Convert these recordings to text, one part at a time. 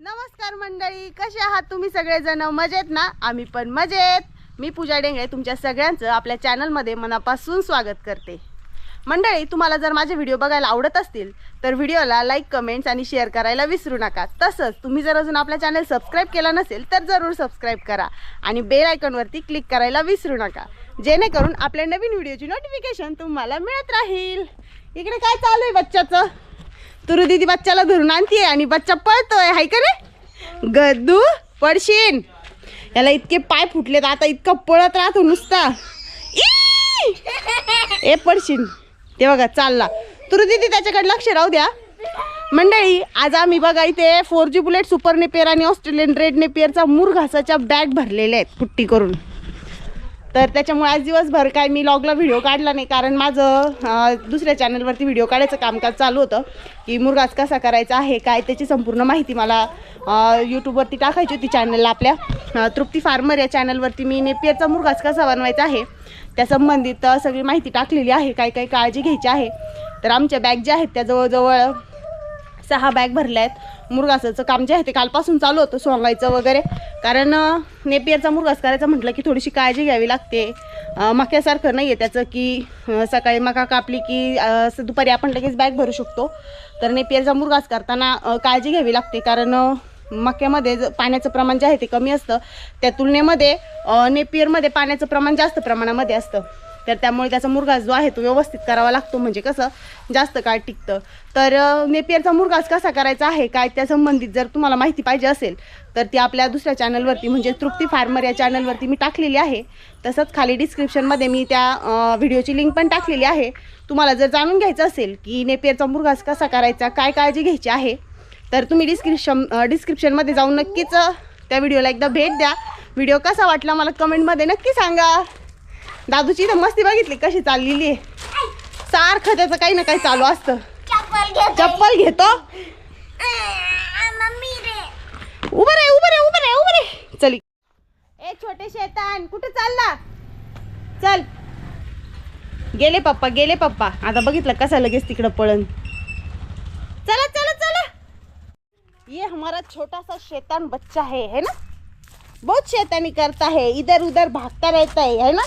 नमस्कार मंडळी कसे आहात तुम्ही सगळेजण? मजेत ना? आम्ही पण मजेत. मी पूजा डेंगळे तुमच्या सगळ्यांचं आपल्या चॅनलमध्ये मनापासून स्वागत करते. मंडळी तुम्हाला जर माझे व्हिडिओ बघायला आवडत असतील तर व्हिडिओला लाईक कमेंट्स आणि शेअर करायला विसरू नका. तसंच तुम्ही जर अजून आपल्या चॅनल सबस्क्राईब केला नसेल तर जरूर सबस्क्राईब करा आणि बेल आयकॉनवरती क्लिक करायला विसरू नका. जेणेकरून आपल्या नवीन व्हिडिओची नोटिफिकेशन तुम्हाला मिळत राहील. इकडे काय चालू आहे बच्चाचं? तुरु दिदी बच्चाला धरून आणतीये आणि बच्चा पळतोय हाय का रे गद्दू पडशीन. याला इतके पाय फुटलेत आता इतका पळत राहतो नुसता. ए पडशीन. ते बघा चालला. तुरु दिदी त्याच्याकडे लक्ष राहू द्या. मंडळी आज आम्ही बघा इथे four G bullet super Napier आणि ऑस्ट्रेलियन रेड नेपियरचा मूर घासाच्या बॅग भरलेल्या आहेत पुट्टी करून. तर त्याच्यामुळे आज दिवसभर काय मी लॉगला व्हिडिओ काढला नाही. कारण माझं दुसऱ्या चॅनलवरती व्हिडिओ काढायचं कामकाज चालू होतं की मुरगास कसा करायचा आहे काय त्याची संपूर्ण माहिती मला यूट्यूबवरती टाकायची होती चॅनलला आपल्या. तृप्ती फार्मर या चॅनलवरती मी नेपियरचा मुरगास कसा बनवायचा आहे त्या संबंधित सगळी माहिती टाकलेली आहे काय काय काळजी घ्यायची आहे. तर आमच्या बॅग ज्या आहेत त्या जवळजवळ सहा बॅग भरल्या आहेत. मुरगासाचं काम जे आहे ते कालपासून चालू होतं सोंगायचं वगैरे. कारण नेपियरचा मुरगास करायचा म्हटलं की थोडीशी काळजी घ्यावी लागते. मक्यासारखं नाही आहे त्याचं की सकाळी मका कापली की असं दुपारी आपण लगेच बॅग भरू शकतो. तर नेपियरचा मुरगास करताना काळजी घ्यावी लागते कारण मक्यामध्ये पाण्याचं प्रमाण जे आहे ते कमी असतं. त्या तुलनेमध्ये नेपियरमध्ये पाण्याचं प्रमाण जास्त प्रमाणामध्ये असतं. तर त्यामुळे त्याचा मुरघास जो आहे तो व्यवस्थित करावा लागतो. म्हणजे कसं जास्त काळ टिकतं. तर नेपियरचा मुरघास कसा करायचा आहे काय त्या संबंधित जर तुम्हाला माहिती पाहिजे असेल तर ती आपल्या दुसऱ्या चॅनलवरती म्हणजे तृप्ती फार्मर या चॅनलवरती मी टाकलेली आहे. तसंच खाली डिस्क्रिप्शनमध्ये मी त्या व्हिडिओची लिंक पण टाकलेली आहे. तुम्हाला जर जाणून घ्यायचं असेल की नेपियरचा मुरगास कसा करायचा काय काळजी घ्यायची आहे तर तुम्ही डिस्क्रिप्शन डिस्क्रिप्शनमध्ये जाऊन नक्कीच त्या व्हिडिओला एकदा भेट द्या. व्हिडिओ कसा वाटला मला कमेंटमध्ये नक्की सांगा. दादूची इथं मस्ती बघितली कशी चाललेली आहे. सारखं त्याचं काही ना काही चालू असतं. चप्पल घेतो. उभं रे उभं रे उभं रे उभं रे. चल. ए छोटे शेतान कुठे चालला? चल. गेले पप्पा गेले पप्पा. आता बघितलं कसा लगेच तिकडं पळन. चला चला चला. ये हमारा छोटा सा शैतान बच्चा है है ना? बहुत शैतानी करता है इधर उधर भागता रहता है है ना?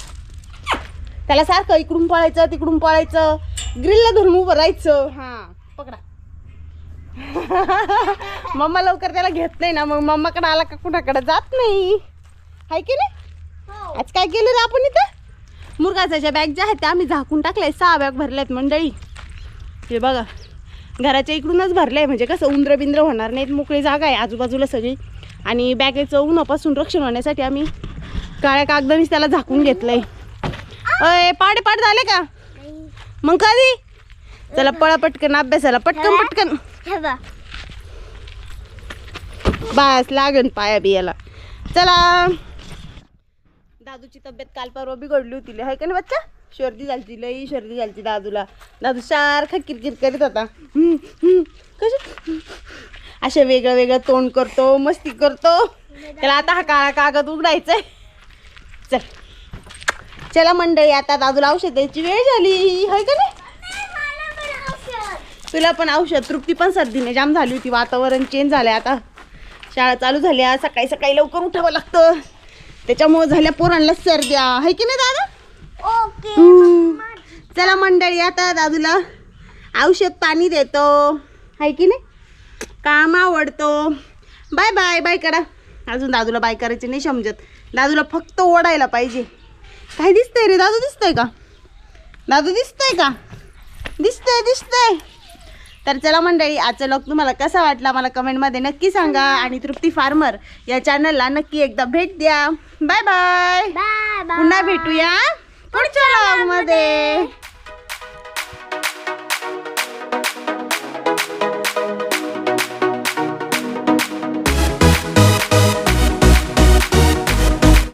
त्याला सारखं इकडून पळायचं तिकडून पळायचं. ग्रिलला धरून उभं राहायचं. हा पकडा. मम्मा लवकर त्याला घेत नाही ना मग मम्माकडे आला का कुणाकडे? जात नाही. हाय की नाही? आज काय केलं रे आपण इथं? मुरगाच्या बॅग ज्या आहेत त्या आम्ही झाकून टाकल्या. सहा बॅग भरल्यात मंडळी. हे बघा घराच्या इकडूनच भरलंय. म्हणजे कसं उंदरं बिंद्र होणार नाहीत. मोकळी जागा आहे आजूबाजूला सगळी. आणि बॅगेचं उन्हापासून रक्षण होण्यासाठी आम्ही काळ्या कागदानीच त्याला झाकून घेतलंय. अय पाडे पाड झाले का? मग कधी? चला पळा पटकन अभ्यासाला. पटकन पटकन. हे बस लागन पाया बियाला. चला. दादूची तब्येत काल परवा बिघडली होती हाय का नाही बच्चा? सर्दी झालती लई सर्दी झालती दादूला. दादू सारखा किरकिर करीत होता. कशी? अशा वेगळं वेगळं तोंड करतो मस्ती करतो. त्याला आता हा काळा कागद उघडायचंय. चल. चला मंडळी आता दादूला औषध द्यायची वेळ झाली. हाय का नाही? तुला पण औषध तृप्ती पण सर्दीने जाम झाली होती. वातावरण चेंज झालंय आता. शाळा चालू झाल्या सकाळी सकाळी लवकर उठावं लागतं. त्याच्यामुळे झाल्या पोरांना सर्द्या. आहे की नाही दादा. चला मंडळी आता दादूला औषध पाणी देतो. आहे की नाही? काम आवडतो. बाय बाय बाय करा. अजून दादूला बाय करायचे नाही समजत. दादूला फक्त ओढायला पाहिजे. काय दिसतंय रे. दादू दिसतंय का? दादू दिसतंय का? दिसतंय दिसतंय. तर चला मंडळी आजचा लॉग तुम्हाला कसा वाटला मला कमेंटमध्ये नक्की सांगा. आणि तृप्ती फार्मर या चॅनलला नक्की एकदा भेट द्या. बाय बाय बाय बाय पुन्हा भेटूया पुढच्या लॉगमध्ये.